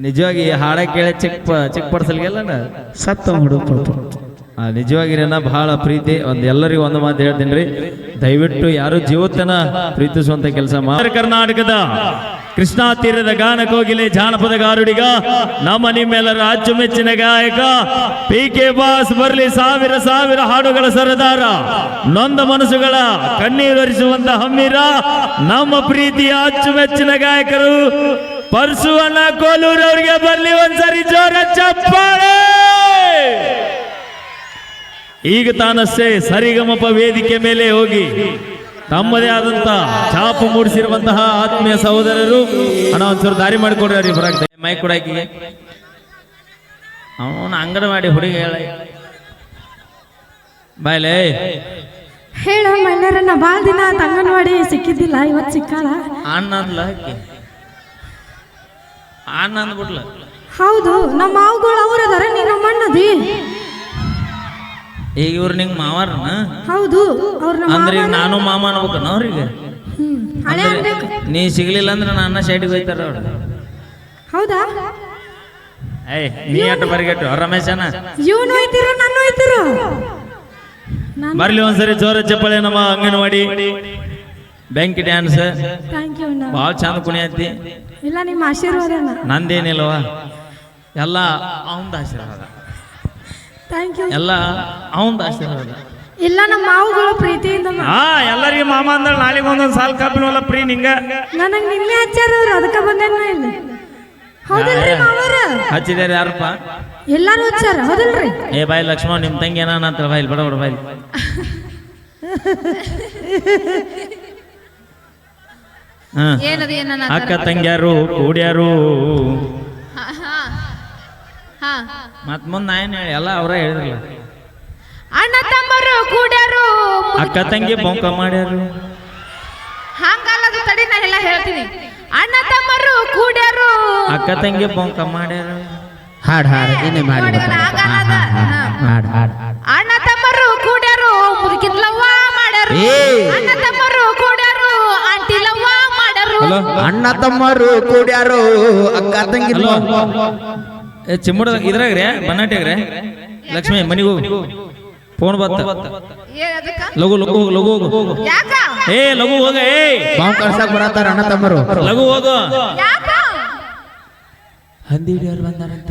ನಿಜವಾಗಿ ಹಾಡ ಕೇಳಿ ಚಿಕ್ಕ ಪ- ಚಿಕ್ಕ ಪಡ್ಸಲ್ಗೆಲ್ಲ ಸತ್ತ ಹುಡುಗ ಆ, ನಿಜವಾಗಿ ನನ್ನ ಬಹಳ ಪ್ರೀತಿ. ಒಂದ್ ಎಲ್ಲರಿಗೂ ಒಂದು ಮಾತು ಹೇಳ್ತೀನಿ ರೀ. ದಯವಿಟ್ಟು ಯಾರು ಜೀವತನ ಪ್ರೀತಿಸುವಂತ ಕೆಲಸ ಮಾಡಿ ಕರ್ನಾಟಕದ ಕೃಷ್ಣಾ ತೀರದ ಗಾನ ಕೋಗಿಲೆ ಜಾನಪದ ಗಾರುಡಿಗ, ನಮ್ಮ ನಿಮ್ಮೆಲ್ಲರ ಅಚ್ಚುಮೆಚ್ಚಿನ ಗಾಯಕ ಪಿ ಕೆ ಬಾಸ್ ಬರಲಿ ಸಾವಿರ ಸಾವಿರ ಹಾಡುಗಳ ಸರದಾರ, ನೊಂದ ಮನಸ್ಸುಗಳ ಕಣ್ಣೀರರಿಸುವಂತ ಹಮ್ಮೀರ, ನಮ್ಮ ಪ್ರೀತಿಯ ಅಚ್ಚುಮೆಚ್ಚಿನ ಗಾಯಕರು ಪರಸುವಣ್ಣ ಕೋಲೂರು ಅವರಿಗೆ ಬರಲಿ ಒಂದ್ಸರಿ ಜೋರ ಚಪ್ಪಾಳೆ! ಈಗ ತಾನಷ್ಟೇ ಸರಿಗಮಪ ವೇದಿಕೆ ಮೇಲೆ ಹೋಗಿ ತಮ್ಮದೇ ಆದಂತ ಛಾಪು ಮೂಡಿಸಿರುವಂತಹ ಆತ್ಮೀಯ ಸಹೋದರರು ಅಣ್ಣ ಒಂಚೂರು ದಾರಿ ಮಾಡಿಕೊಡ್ರಿ ಬರಾಕ್ ಮೈಕ್ ಕೊಡಾಕಿಗೆ ಅವನ ಅಂಗನವಾಡಿ ಹುಡುಗಿ ಹೇಳ. ಬಾಯ್ಲೆ ಹೇಳ ಮೈಲಾರಣ್ಣ ಭಾಳ ದಿನ ಆತ್ ಅಂಗನವಾಡಿ ಸಿಕ್ಕಿದ್ದಿಲ್ಲ ಇವತ್ತು ಸಿಕ್ಕಲ್ಲ ಅಣ್ಣ ಅಂದ್ಲ ಅಣ್ಣ ಅಂದ್ಬಿಟ್ಲ. ಹೌದು ನಮ್ಮ ಮಾವುಗಳು ಅವ್ರ ನೀನು ನೀ ನಮ್ಮ ಅಣ್ಣದಿ ಈಗ ಇವ್ರು ನಿಂಗೆ ಮಾವಾರನ? ಹೌದು ಅವ್ರ ಅಂದ್ರೆ ಈಗ ನಾನು ಮಾಮ ಅನ್ಬೇಕನ ಅವ್ರಿಗೆ? ನೀ ಸಿಗ್ಲಿಲ್ಲ ಅಂದ್ರೆ ನನ್ನ ಸೈಡ್ಗೆ ಹೋಯ್ತಾರ ಅವ್ರು. ಹೌದಾ? ಏಯ್ ನೀ ಅಟ್ಟು ಬರಿಗಟ್ಟು? ರಮೇಶನ? ಇವನು ಹೋಯ್ತಿರೋ ನಾನು ಹೋಯ್ತಿರೋ? ಬರ್ಲಿ ಒಂದ್ಸರಿ ಜೋರ ಚಪ್ಪಳೆ ನಮ್ಮ ಅಂಗನವಾಡಿ. ಬೆಂಕಿ ಡ್ಯಾನ್ಸ್ ಭಾಳ ಚಂದ ಕುಣಿಯತ್ತಿ. ಇಲ್ಲ ನಿಮ್ಮ ಆಶೀರ್ವಾದ ನಂದೇನಿಲ್ಲವಾ ನಂದೇನಿಲ್ವ ಎಲ್ಲ ಅವಂದ ಆಶೀರ್ವಾದ. ಥ್ಯಾಂಕ್ ಯು ಎಲ್ಲ ಅವಂದ ಆಶೀರ್ವಾದ. ಇಲ್ಲ ನಮ್ಮ ಮಾವುಗಳು ಪ್ರೀತಿಯಿಂದ ಹಾ ಎಲ್ಲರಿಗೆ ಮಾಮ ಅಂದ್ರೆ ನಾಳೆಗೆ ಒಂದೊಂದು ಸಾಲ್ ಕಾಪಿನವಲ್ಲ ಪ್ರೀ ನಿಂಗ. ನನಗ್ ನಿನ್ನೆ ಹಚ್ಚಾರ ಅದಕ್ಕೆ ಬಂದೇನ ಇಲ್ಲಿ? ಹೌದಲ್ರಿ ಮಾವರ? ಹಚ್ಚಿದಾರ ಯಾರಪ್ಪ? ಎಲ್ಲಾರು ಹಚ್ಚಾರ? ಹೌದಲ್ರಿ? ಏ ಬಾಯ್ ಲಕ್ಷ್ಮಣ ನಿಮ್ಮ ತಂಗಿ ಏನಾನ ಅಂತ ಬಾಯ್ಲಿ ಬಡ ಬಡ ಬಾಯ್ಲಿ ಹಾ. ಏನದು ಏನ ಅಕ್ಕ ತಂಗ್ಯಾರು ಕೂಡ್ಯಾರು ಮತ್ ಮುಂದ್ ನಾ ಏನ್ ಹೇಳಿ ಎಲ್ಲ ಅವ್ರ ಹೇಳಿದ್ರಲ್ಲ. ಅಣ್ಣ ತಮ್ಮರು ಕೂಡ್ಯಾರು? ಅಕ್ಕ ತಂಗಿ ಬೊಂಕ ಮಾಡ್ಯಾರು. ಹಂಗಲ್ಲದು ತಡಿ ನಾ ಎಲ್ಲ ಹೇಳ್ತೀನಿ. ಅಣ್ಣ ತಮ್ಮರು ಕೂಡ್ಯಾರು? ಅಕ್ಕ ತಂಗಿ ಬೊಂಕ ಮಾಡ್ಯಾರು. ಹಾಡ್ ಹಾಡ್ ಇನ್ನೇ ಮಾಡಿ. ಹಾಡ್ ಹಾಡ್. ಅಣ್ಣ ತಮ್ಮರು ಕೂಡ್ಯಾರು? ಮುದುಕಿದ್ಲವ್ವ ಮಾಡ್ಯಾರು. ಏ. ಅಣ್ಣ ತಮ್ಮರು ಕೂಡ್ಯಾರು? ಆಂಟಿ ಲವ್ವ ಮಾಡ್ಯಾರು. ಅಣ್ಣ ತಮ್ಮರು ಕೂಡ್ಯಾರು? ಅಕ್ಕ ತಂಗಿ ಚಿಮ್ಮಡ ಇದ್ರಾಗ್ರೆ ಬನ್ನಾಟ್ಯಾಗ್ರೆ ಲಕ್ಷ್ಮಿ ಮನಿಗೆ ಹೋಗು. ಫೋನ್ ಬತ್ತ. ಏ ಅದಕ್ಕ? ಲಘು ಲಘು ಹೋಗು ಲಘು ಹೋಗು. ಏ ಲಘು ಹೋಗ ಏ. ಬಾಂಬ್ ಕಳ್ಸಕ್ ಬರತ್ತಾರ ಅಣ್ಣ ತಮ್ಮರು? ಲಘು ಹೋಗು. ಹಂದಿ ಹಿಡಿಯೋರು ಬಂದಾರಂತ.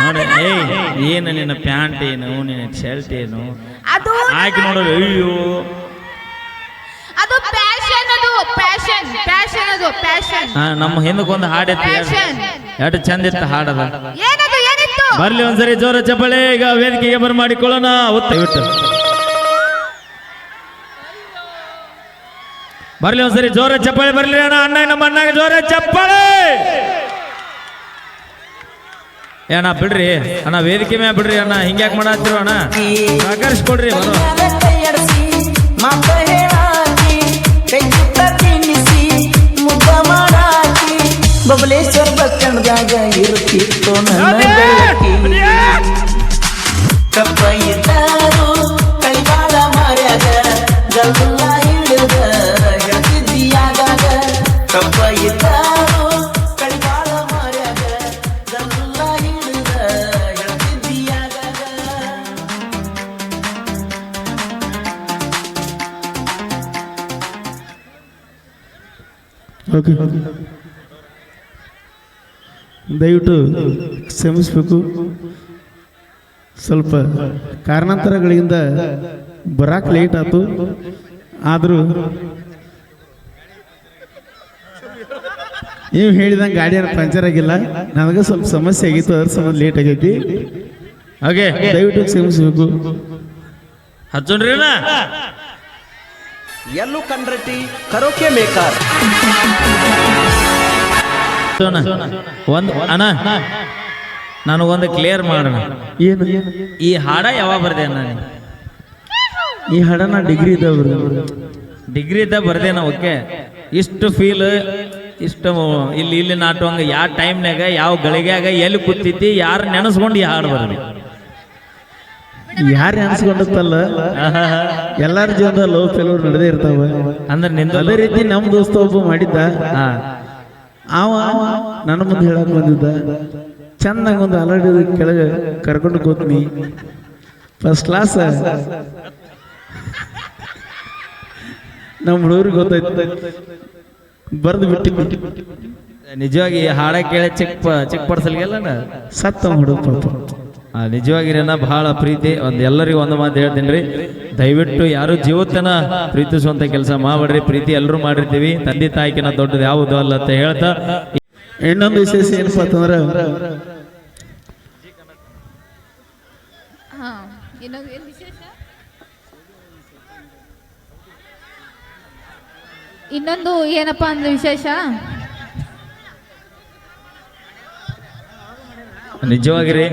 ನೋಡಿ ಏಯ್ ಏನು ನಿನ್ನ ಪ್ಯಾಂಟ್ ಏನು ನಿನ್ನ ಶರ್ಟ್ ಏನು? ಹಾಕಿ ನೋಡೋದು ಅಯ್ಯೋ. ಅದು ಅದು ಅದು ಹಾ ನಮ್ಮ ಹಿಂದಕ್ಕೊಂದು ಹಾಡಿತ್ತು ಎರಡು ಎಷ್ಟು ಚಂದ ಇತ್ತು ಹಾಡದ. ಏನದು ಏನಿತ್ತು? ಬರ್ಲಿ ಒಂದ್ಸರಿ ಜೋರ ಚಪ್ಪಳೆ ಈಗ ವೇದಿಕೆಗೆ ಬರ್ ಮಾಡಿಕೊಳ್ಳೋಣ. ಒತ್ತ ಬಿಟ್ಟು. ಬರ್ಲಿ ಒಂದ್ಸರಿ ಜೋರ ಚಪ್ಪಳೆ ಬರ್ಲಿ ಅಣ್ಣ ಅಣ್ಣ ನಮ್ಮ ಅಣ್ಣಗೆ ಜೋರ ಚಪ್ಪಳೆ ಏನ ಅಣ್ಣ ಬಿಡ್ರಿ. ಅಣ್ಣ ವೇದಿಕೆ ಮೇಲೆ ಬಿಡ್ರಿ ಅಣ್ಣ. ಹಿಂಗ್ಯಾಕ್ ಮಾಡತ್ತಿರು ಅಣ್ಣ? ಸಹಕರಿಸ್ಕೊಡ್ರಿ ಬರೋ. ಕೈ ಮುತ್ತ ತಿನ್ನಿಸಿ ಮುದ್ದ ಮಾಡಾಕಿ ಬಬಲೇಶ್ವರ ಬಕ್ಕಣದಾಗ ಇರುತ್ತಿತ್ತು ನನ್ನ ಬೆಳಕಿ. ಓಕೆ ದಯವಿಟ್ಟು ಕ್ಷಮಿಸ್ಬೇಕು. ಸ್ವಲ್ಪ ಕಾರಣಾಂತರಗಳಿಂದ ಬರಾಕ್ ಲೇಟ್ ಆಯ್ತು. ಆದರೂ ನೀವು ಹೇಳಿದಂಗೆ ಗಾಡಿ ಪಂಚರ್ ಆಗಿಲ್ಲ. ನನಗೆ ಸ್ವಲ್ಪ ಸಮಸ್ಯೆ ಆಗಿತ್ತು, ಅದ್ರ ಸಂಬಂಧ ಲೇಟ್ ಆಗೈತಿ. ಹಾಗೆ, ದಯವಿಟ್ಟು ಕ್ಷಮಿಸ್ಬೇಕು. ಹಚ್ಚೋಣ್ರಿ ಎಲ್ಲೂ ಕಣ್ರೆಡ್ಡಿ ಕರೋಕೆ ಮೇಕರ್. ಒಂದು ಅಣ್ಣ ನಾನು ಒಂದು ಕ್ಲಿಯರ್ ಮಾಡೋಣ. ಏನು? ಈ ಹಾಡ ಯಾವಾಗ ಬರ್ದೆ ನಾನು? ಈ ಹಾಡನ ಡಿಗ್ರಿ ಇದ್ದವ್ರು ಡಿಗ್ರಿ ಇದ್ದ ಬರ್ದೇನ ಓಕೆ ಇಷ್ಟು ಫೀಲ್ ಇಷ್ಟು ಇಲ್ಲಿ ಇಲ್ಲಿ ನಾಟುವಂಗ ಯಾವ ಟೈಮ್ನಾಗ ಯಾವ ಗಳಿಗೆಯಾಗ ಎಲ್ಲಿ ಕೂತಿದ್ದಿ ಯಾರು ನೆನೆಸ್ಕೊಂಡು ಈ ಹಾಡು ಬರ್ದಿ? ಯಾರು ಅನ್ಸ್ಕೊಂಡಿರ್ತಲ್ಲ ಎಲ್ಲಾರ ಜೀವನದ ಲವ್ ಫೇಲ್ಯೂರ್ ನಡೆದೇ ಇರ್ತಾವ. ಅಂದ್ರೆ ನಿಂದ ಅದೇ ರೀತಿ ನಮ್ ದೋಸ್ತ ಒಬ್ಬ ಮಾಡಿದ್ದ. ಅವ ನನ್ನ ಮುಂದೆ ಹೇಳಕ್ ಬಂದಿದ್ದ. ಚೆನ್ನಾಗಿ ಒಂದು ಅಲರ್ಟ್ ಕೆಳಗೆ ಕರ್ಕೊಂಡು ಕೂತ್ನಿ. ಫಸ್ಟ್ ಕ್ಲಾಸ್ ನಮ್ಮ ಹುಡುಗರಿಗೆ ಗೊತ್ತಾಯ್ತು. ಬರ್ದು ಬಿಟ್ಟು ಬಿಟ್ಟು ನಿಜವಾಗಿ ಹಾಡ ಕೇಳ ಚಿಕ್ಕ ಚಿಕ್ಕ ಪಡ್ಸಲ್ಗೆಲ್ಲ ಸತ್ತ ಹುಡುಗ ಪಾಪ. ಆ, ನಿಜವಾಗಿ ಬಹಳ ಪ್ರೀತಿ. ಒಂದು ಎಲ್ಲರಿಗೂ ಒಂದು ಮಾತು ಹೇಳ್ತೀನಿ ರೀ. ದಯವಿಟ್ಟು ಯಾರು ಜೀವತನ ಪ್ರೀತಿಸುವಂಥ ಕೆಲಸ ಮಾಡ್ರಿ ಪ್ರೀತಿ ಎಲ್ಲರೂ ಮಾಡಿರ್ತೀವಿ. ತಂದೆ ತಾಯಿಕಿನ ದೊಡ್ಡದು ಯಾವುದು ಅಲ್ಲ ಅಂತ ಹೇಳ್ತಾ. ಇನ್ನೊಂದು ವಿಶೇಷ ಏನಪ್ಪಾ ಅಂತಂದ್ರೆ ಹಾ ಇನ್ನೊಂದು ಏನಪ್ಪ ವಿಶೇಷ? ಇನ್ನೊಂದು ಏನಪ್ಪಾ ಅಂದ್ರೆ ವಿಶೇಷ? ನಿಜವಾಗಿ ರೀ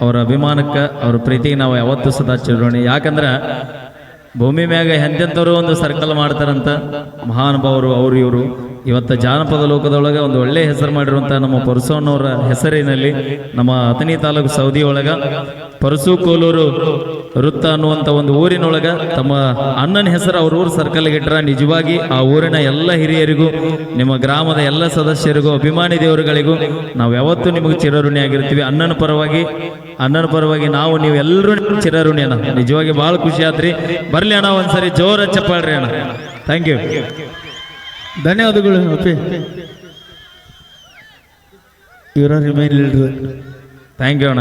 ಅವ್ರ ಅಭಿಮಾನಕ್ಕೆ ಅವ್ರ ಪ್ರೀತಿಗೆ ನಾವು ಯಾವತ್ತೂ ಸದಾ ಚಿರೋಣಿ ಯಾಕಂದ್ರೆ ಭೂಮಿ ಮ್ಯಾಗ ಎಂತೆಂಥವ್ರು ಒಂದು ಸರ್ಕಲ್ ಮಾಡ್ತಾರಂತ ಮಹಾನುಭಾವರು, ಅವರು ಇವರು. ಇವತ್ತು ಜಾನಪದ ಲೋಕದೊಳಗೆ ಒಂದು ಒಳ್ಳೆ ಹೆಸರು ಮಾಡಿರುವಂಥ ನಮ್ಮ ಪರಸೋನವರ ಹೆಸರಿನಲ್ಲಿ ನಮ್ಮ ಅಥಣಿ ತಾಲೂಕು ಸೌದಿ ಒಳಗ ಪರಸು ಕೋಲೂರು ವೃತ್ತ ಅನ್ನುವಂಥ ಒಂದು ಊರಿನೊಳಗ ತಮ್ಮ ಅಣ್ಣನ ಹೆಸರು ಅವ್ರ ಊರು ಸರ್ಕಲ್ಗೆ ಇಟ್ಟರೆ ನಿಜವಾಗಿ ಆ ಊರಿನ ಎಲ್ಲ ಹಿರಿಯರಿಗೂ, ನಿಮ್ಮ ಗ್ರಾಮದ ಎಲ್ಲ ಸದಸ್ಯರಿಗೂ, ಅಭಿಮಾನಿ ದೇವರುಗಳಿಗೂ ನಾವು ಯಾವತ್ತೂ ನಿಮಗೆ ಚಿರಋಣಿ ಆಗಿರ್ತೀವಿ ಅಣ್ಣನ ಪರವಾಗಿ ಅಣ್ಣನ ಪರವಾಗಿ ನಾವು ನೀವು ಎಲ್ಲರೂ ಚಿರಋಣಿ ಅಣ್ಣ ನಿಜವಾಗಿ ಭಾಳ ಖುಷಿ ಆತ್ರಿ. ಬರಲಿ ಅಣ್ಣ ಒಂದ್ಸರಿ ಜೋರ ಚಪ್ಪಾಳ್ರಿ ಅಣ್ಣ. ಥ್ಯಾಂಕ್ ಯು ಧನ್ಯವಾದಗಳು ಅಪ್ಪಿ. ಇವರ ರಿಮೈನ್ ಲೀಡರ್ ಥ್ಯಾಂಕ್ ಯು ಅಣ್ಣ.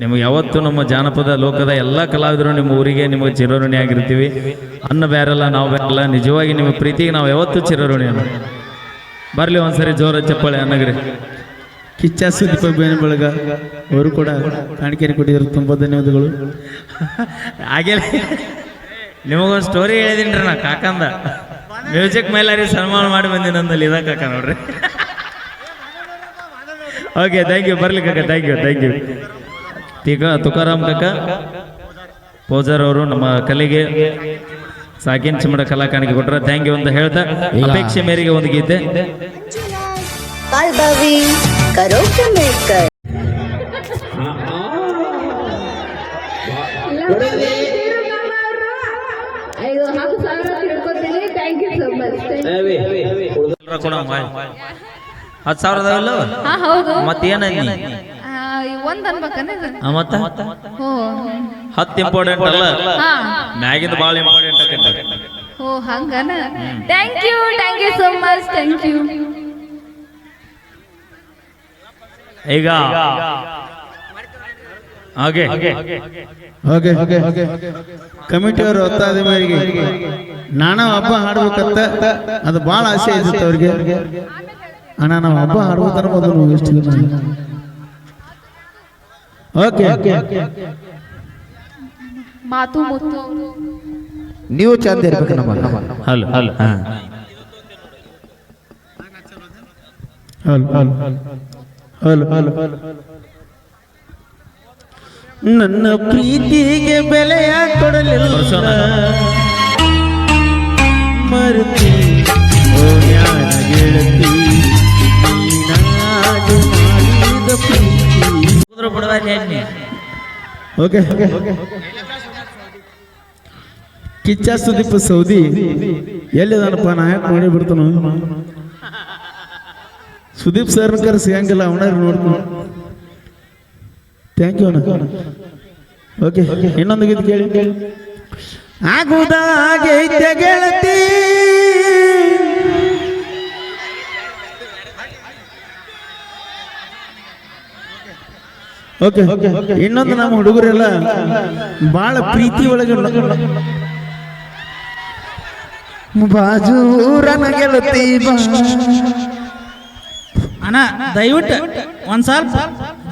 ನಿಮಗೆ ಯಾವತ್ತು ನಮ್ಮ ಜಾನಪದ ಲೋಕದ ಎಲ್ಲ ಕಲಾವಿದರು ನಿಮ್ಮ ಊರಿಗೆ ನಿಮಗೆ ಚಿರಋಣಿ ಆಗಿರ್ತೀವಿ. ಅನ್ನ ಬೇರೆಲ್ಲ ನಾವು ಬೇರೆಲ್ಲ ನಿಜವಾಗಿ ನಿಮ್ಮ ಪ್ರೀತಿಗೆ ನಾವು ಯಾವತ್ತು ಚಿರಋಣಿ ಅಣ್ಣ. ಬರಲಿ ಒಂದ್ಸರಿ ಜೋರ ಚಪ್ಪಾಳೆ ಅನ್ನಗ್ರಿ. ಕಿಚ್ಚ ಸುದೀಪ ಬೇನೆ ಬಳಗ. ಅವರು ಕೂಡ ಕಾಣಿಕೆರೆ ಕೊಟ್ಟಿದ್ರು ತುಂಬ ಧನ್ಯವಾದಗಳು. ಹಾಗೆ ನಿಮಗೊಂದು ಸ್ಟೋರಿ ಹೇಳಿದೀನಿ ನಾ ಕಾಕಂದ. ಮ್ಯೂಸಿಕ್ ಮೈಲಾರಿ ಸನ್ಮಾನ ಮಾಡಿ ಬಂದಿ ನಂದಲ್ಲಿ ಇದಕ್ಕ ನೋಡ್ರಿ. ಓಕೆ ಥ್ಯಾಂಕ್ ಯು ಬರ್ಲಿ ಕಾಕ ಥ್ಯಾಂಕ್ ಯು ಥ್ಯಾಂಕ್ ಯು ಈಗ ತುಕಾರಾಮ್ ಕಕ್ಕ ಪೋಜರ್ ಅವರು ನಮ್ಮ ಕಲೆಗೆ ಸಾಕಿನ್ ಚಿಮಡ ಕಲಾ ಕಾಣಿಕೆ ಕೊಟ್ರ. ಥ್ಯಾಂಕ್ ಯು ಅಂತ ಹೇಳ್ತಾ ಅಪೇಕ್ಷೆ ಮೇರೆಗೆ ಒಂದು ಗೀತೆ. Kalbavi Karaoke Maker. ಐದು ಹತ್ತು ಸಾವಿರ ತಿಳ್ಕೊತೀನಿ ಥ್ಯಾಂಕ್ ಯು ಸೊ ಮಚ್ ಹತ್ತು ಸಾವಿರದ ಹಾ ಹೌದು. ಒಂದ್ ಮತ್ತ? ಓ ಹತ್ತು ಇಂಪಾರ್ಟೆಂಟ್ ಅಲ್ಲ? ಹಾ. ಮ್ಯಾಗಿಂದ ಭಾಳ ಇಂಪಾರ್ಟೆಂಟ್ ಆಗತ್ತೆ ಓ ಹಂಗನ? Thank you thank you so much thank you ಈಗ ಹಾಗೆ. ಓಕೆ ಕಮಿಟಿಯವರು ಒತ್ತಾದ ಮೇರೆಗೆ ನಾನು ಹಬ್ಬ ಹಾಡ್ಬೇಕಂತ ಅದು ಭಾಳ ಆಸೆ ಇದ್ದಿತ್ತು ಅವ್ರಿಗೆ. ಅಣ್ಣ ನಾವು ಹಬ್ಬ ಹಾಡ್ಬೇಕನ್ನ ಮೊದಲು ಎಷ್ಟು ಓಕೆ. ಮಾತು ಮುತ್ತು. ನೀವು ಚಂದ ಇರ್ಬೇಕು ನಮ್ಮ hello hello. Hello hello hello. Hello ಹಲ್. ನನ್ನ ಪ್ರೀತಿಗೆ ಬೆಲೆಯ ಕೊಡಲಿಲ್ಲ ಪರಶುರಾಮ. ಮರುತಿ ಓ ಜ್ಞಾನ ಗೆಳತಿ ನೀನಾಗಿ ಮಾಡಿದ ಪ್ರೀತಿ. ಓಕೆ. ಕಿಚ್ಚ ಸುದೀಪ್ ಸೌದಿ ಎಲ್ಲಿದಾನಪ್ಪ ನಾ ಯಾಕೆ ಮಾಡಿ ಬಿಡ್ತಾನು? ಸುದೀಪ್ ಸರ್ ಕರ್ ಸಿಗಂಗಿಲ್ಲ ಅವನ ನೋಡ್ಕೊಂಡು ಥ್ಯಾಂಕ್ ಯು ಓಕೆ ಇನ್ನೊಂದು ಗೀತೆ ಕೇಳಿ. ಆಗುದಾಗೈತೆ ಗೆಳತಿ. ಓಕೆ ಇನ್ನೊಂದು ನಮ್ಮ ಹುಡುಗರೆಲ್ಲ ಬಹಳ ಪ್ರೀತಿ ಒಳಗೆ ಬಾಜೂರನ ಗೆಳತಿ ಅಣ್ಣ, ದಯವಿಟ್ಟು ಒಂದ್ ಸ್ವಲ್ಪ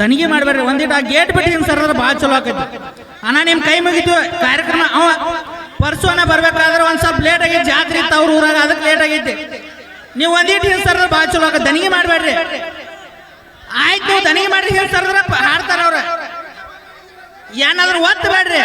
ದಣಿಗೆ ಮಾಡ್ಬಾರ್ರಿ ಒಂದಿಟ್ಟು ಆ ಗೇಟ್ ಬಿಟ್ಟಿದ್ದೀನಿ ಸರ್ ಅದ್ರ ಭಾಳ ಚಲೋ ಆಕೈತಿ. ಅಣ್ಣ, ನಿಮ್ ಕೈ ಮುಗಿತು, ಕಾರ್ಯಕ್ರಮ, ಅವ ಪರ್ಸು ಅಣ್ಣ ಬರ್ಬೇಕಾದ್ರೆ ಒಂದ್ ಸ್ವಲ್ಪ ಲೇಟ್ ಆಗೈತಿ, ಜಾತ್ರೆ ಇತ್ತು ಅವ್ರ ಊರಾಗ, ಅದಕ್ಕೆ ಲೇಟ್ ಆಗೈತಿ. ನೀವು ಒಂದಿಟ್ಟು ಸರ್ ಭಾಳ ಚಲೋ ಆಕೈತಿ. ದಣಿಗೆ ಮಾಡ್ಬೇಡ್ರಿ. ಆಯ್ತು ದಣಿಗೆ ಮಾಡ್ರಿ ಸರ್ ಹಾಡ್ತಾರ ಅವ್ರ. ಏನಾದ್ರು ಒತ್ತು ಬೇಡ್ರಿ.